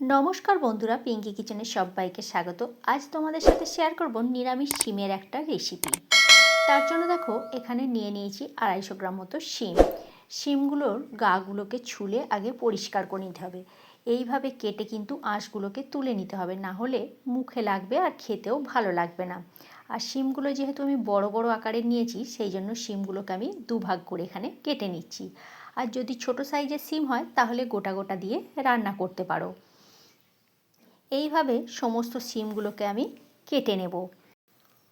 নমস্কার বন্ধুরা, পিঙ্কি কিচেনের সবাইকে স্বাগত। আজ তোমাদের সাথে শেয়ার করব নিরামিষ শিমের একটা রেসিপি তার জন্য দেখো, এখানে নিয়ে নিয়েছি আড়াইশো গ্রাম মতো শিম। শিমগুলোর গাগুলোকে ছুলে আগে পরিষ্কার করে নিতে হবে। এইভাবে কেটে কিন্তু আঁশগুলোকে তুলে নিতে হবে, না হলে মুখে লাগবে আর খেতেও ভালো লাগবে না। আর শিমগুলো যেহেতু আমি বড় বড় আকারে নিয়েছি, সেই জন্য শিমগুলোকে আমি দুভাগ করে এখানে কেটে নিচ্ছি। আর যদি ছোট সাইজের সিম হয়, তাহলে গোটা গোটা দিয়ে রান্না করতে পারো। এইভাবে সমস্ত সিমগুলোকে আমি কেটে নেব।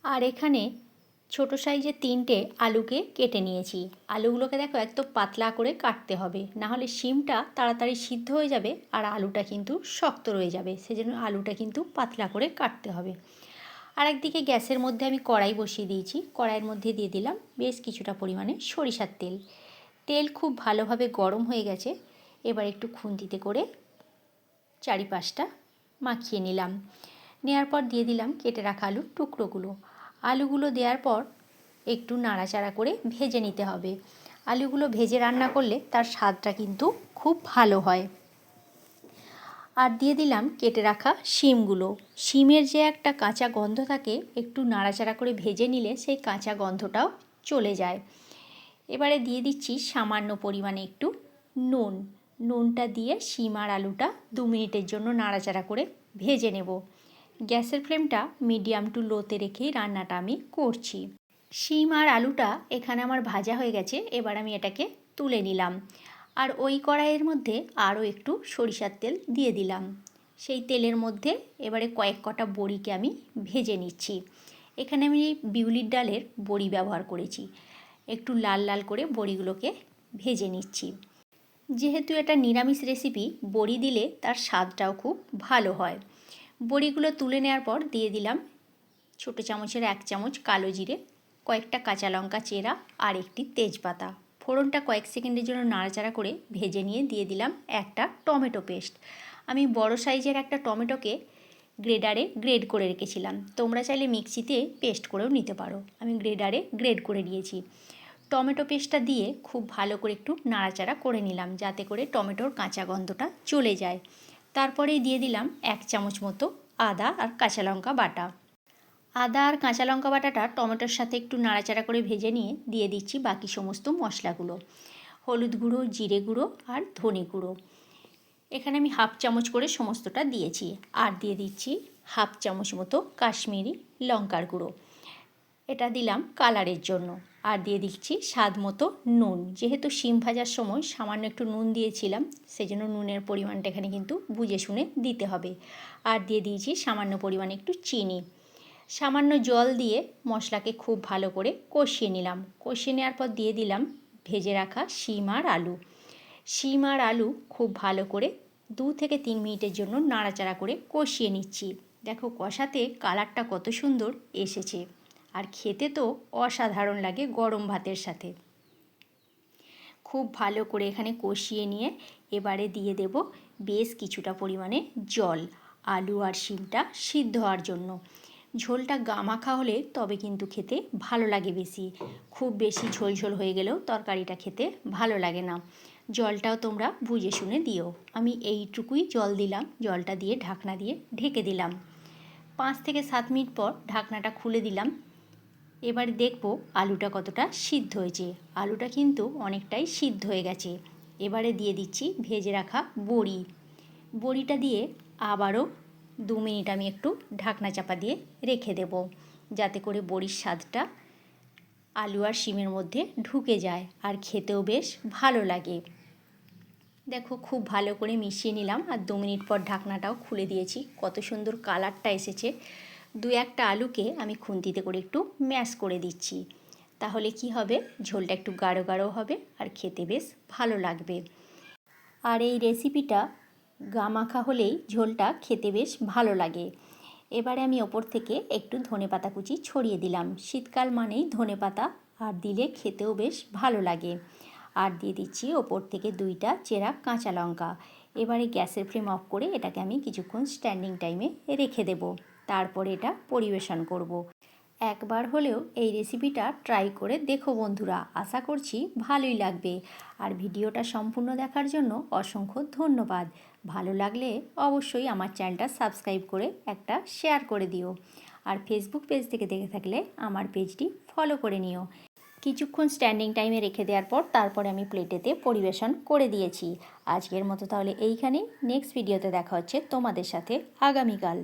আর এখানে ছোট সাইজের তিনটে আলুকে কেটে নিয়েছি। আলুগুলোকে দেখো একদম পাতলা করে কাটতে হবে। না হলে শিমটা তাড়াতাড়ি সিদ্ধ হয়ে যাবে আর আলুটা কিন্তু শক্ত রয়ে যাবে। সেজন্য আলুটা কিন্তু পাতলা করে কাটতে হবে। আর একদিকে গ্যাসের মধ্যে আমি কড়াই বসিয়ে দিয়েছি। কড়াইয়ের মধ্যে দিয়ে দিলাম বেশ কিছুটা পরিমাণে সরিষার তেল। তেল খুব ভালোভাবে গরম হয়ে গেছে। এবার একটু খুন্তিতে করে চারিপাশটা মাখিয়ে নিলাম। নেওয়ার পর দিয়ে দিলাম কেটে রাখা আলুর টুকরোগুলো। আলুগুলো দেওয়ার পর একটু নাড়াচাড়া করে ভেজে নিতে হবে। আলুগুলো ভেজে রান্না করলে তার স্বাদটা কিন্তু খুব ভালো হয়। আর দিয়ে দিলাম কেটে রাখা শিমগুলো। শিমের যে একটা কাঁচা গন্ধ থাকে, একটু নাড়াচাড়া করে ভেজে নিলে সেই কাঁচা গন্ধটাও চলে যায়। এবারে দিয়ে দিচ্ছি সামান্য পরিমাণে একটু নুন। নুনটা দিয়ে শিম আর আলুটা দু মিনিটের জন্য নাড়াচাড়া করে ভেজে নেব। গ্যাসের ফ্লেমটা মিডিয়াম টু লোতে রেখেই রান্নাটা আমি করছি। শিম আর আলুটা এখানে আমার ভাজা হয়ে গেছে, এবার আমি এটাকে তুলে নিলাম। আর ওই কড়াইয়ের মধ্যে আরও একটু সরিষার তেল দিয়ে দিলাম। সেই তেলের মধ্যে এবারে কয়েক কটা বড়িকে আমি ভেজে নিচ্ছি। এখানে আমি বিউলির ডালের বড়ি ব্যবহার করেছি। একটু লাল লাল করে বড়িগুলোকে ভেজে নিচ্ছি। যেহেতু এটা নিরামিষ রেসিপি বড়ি দিলে তার স্বাদটাও খুব ভালো হয়। বড়িগুলো তুলে নেওয়ার পর দিয়ে দিলাম ছোটো চামচের এক চামচ কালো জিরে, কয়েকটা কাঁচা লঙ্কা চেরা আর একটি তেজপাতা। ফোড়নটা কয়েক সেকেন্ডের জন্য নাড়াচাড়া করে ভেজে নিয়ে দিয়ে দিলাম একটা টমেটো পেস্ট। আমি বড় সাইজের একটা টমেটোকে গ্রেডারে গ্রেড করে রেখেছিলাম। তোমরা চাইলে মিক্সিতে পেস্ট করেও নিতে পারো। আমি গ্রেডারে গ্রেড করে নিয়েছি টমেটো পেস্টটা দিয়ে খুব ভালো করে একটু নাড়াচাড়া করে নিলাম, যাতে করে টমেটোর কাঁচা গন্ধটা চলে যায়। তারপরেই দিয়ে দিলাম এক চামচ মতো আদা আর কাঁচা লঙ্কা বাটা। আদা আর কাঁচা লঙ্কা বাটাটা টমেটোর সাথে একটু নাড়াচাড়া করে ভেজে নিয়ে দিয়ে দিচ্ছি বাকি সমস্ত মশলাগুলো। হলুদ গুঁড়ো, জিরে গুঁড়ো আর ধনে গুঁড়ো। এখানে আমি হাফ চামচ করে সমস্তটা দিয়েছি। আর দিয়ে দিচ্ছি হাফ চামচ মতো কাশ্মীরি লঙ্কার গুঁড়ো। এটা দিলাম কালারের জন্য। আর দিয়ে দিচ্ছি স্বাদ মতো নুন। যেহেতু শিম ভাজার সময় সামান্য একটু নুন দিয়েছিলাম সেই জন্য নুনের পরিমাণটা এখানে কিন্তু বুঝে শুনে দিতে হবে। আর দিয়ে দিয়েছি সামান্য পরিমাণে একটু চিনি। সামান্য জল দিয়ে মশলাকে খুব ভালো করে কষিয়ে নিলাম। কষিয়ে নেওয়ার পর দিয়ে দিলাম ভেজে রাখা শিম আর আলু। শিম আর আলু খুব ভালো করে দু থেকে তিন মিনিটের জন্য নাড়াচাড়া করে কষিয়ে নিচ্ছি। দেখো কষাতে কালারটা কত সুন্দর এসেছে। আর খেতে তো অসাধারণ লাগে গরম ভাতের সাথে। খুব ভালো করে এখানে কষিয়ে নিয়ে এবারে দিয়ে দেব বেশ কিছুটা পরিমাণে জল, আলু আর শিমটা সিদ্ধ হওয়ার জন্য। ঝোলটা গামাখা হলে তবে কিন্তু খেতে ভালো লাগে বেশি। খুব বেশি ঝোল ঝোল হয়ে গেলেও তরকারিটা খেতে ভালো লাগে না। জলটাও তোমরা বুঝে শুনে দিও। আমি এইটুকুই জল দিলাম, জলটা দিয়ে ঢাকনা দিয়ে ঢেকে দিলাম। পাঁচ থেকে সাত মিনিট পর ঢাকনাটা খুলে দিলাম। এবার দেখব আলুটা কতটা সিদ্ধ হয়েছে। আলুটা কিন্তু অনেকটাই সিদ্ধ হয়ে গেছে। এবারে দিয়ে দিচ্ছি ভেজে রাখা বড়ি। বড়িটা দিয়ে আবারও দু মিনিট আমি একটু ঢাকনা চাপা দিয়ে রেখে দেব, যাতে করে বড়ির স্বাদটা আলু আর শিমের মধ্যে ঢুকে যায় আর খেতেও বেশ ভালো লাগে। দেখো খুব ভালো করে মিশিয়ে নিলাম আর দু মিনিট পর ঢাকনাটাও খুলে দিয়েছি। কত সুন্দর কালারটা এসেছে। দু একটা আলুকে আমি খুন্তিতে করে একটু ম্যাশ করে দিচ্ছি। তাহলে কি হবে? ঝোলটা একটু গাঢ় গাঢ় হবে আর খেতে বেশ ভালো লাগবে। আর এই রেসিপিটা গামাখা হলেই ঝোলটা খেতে বেশ ভালো লাগে। এবারে আমি ওপর থেকে একটু ধনে পাতা কুচি ছড়িয়ে দিলাম। শীতকাল মানেই ধনে পাতা আর দিলে খেতেও বেশ ভালো লাগে। আর দিয়ে দিচ্ছি ওপর থেকে দুইটা চেরা কাঁচা লঙ্কা। এবারে গ্যাসের ফ্লেম অফ করে এটাকে আমি কিছুক্ষণ স্ট্যান্ডিং টাইমে রেখে দেবো। তারপরে এটা পরিবেশন করব। একবার হলেও এই রেসিপিটা ট্রাই করে দেখো বন্ধুরা, আশা করছি ভালোই লাগবে। আর ভিডিওটা সম্পূর্ণ দেখার জন্য অসংখ্য ধন্যবাদ। ভালো লাগলে অবশ্যই আমার চ্যানেলটা সাবস্ক্রাইব করে একটা শেয়ার করে দিও। আর ফেসবুক পেজ থেকে দেখে থাকলে আমার পেজটি ফলো করে নিও। কিছুক্ষণ স্ট্যান্ডিং টাইমে রেখে দেওয়ার পর তারপরে আমি প্লেটেতে পরিবেশন করে দিয়েছি। আজকের মতো তাহলে এইখানেই। নেক্সট ভিডিওতে দেখা হচ্ছে তোমাদের সাথে আগামীকাল।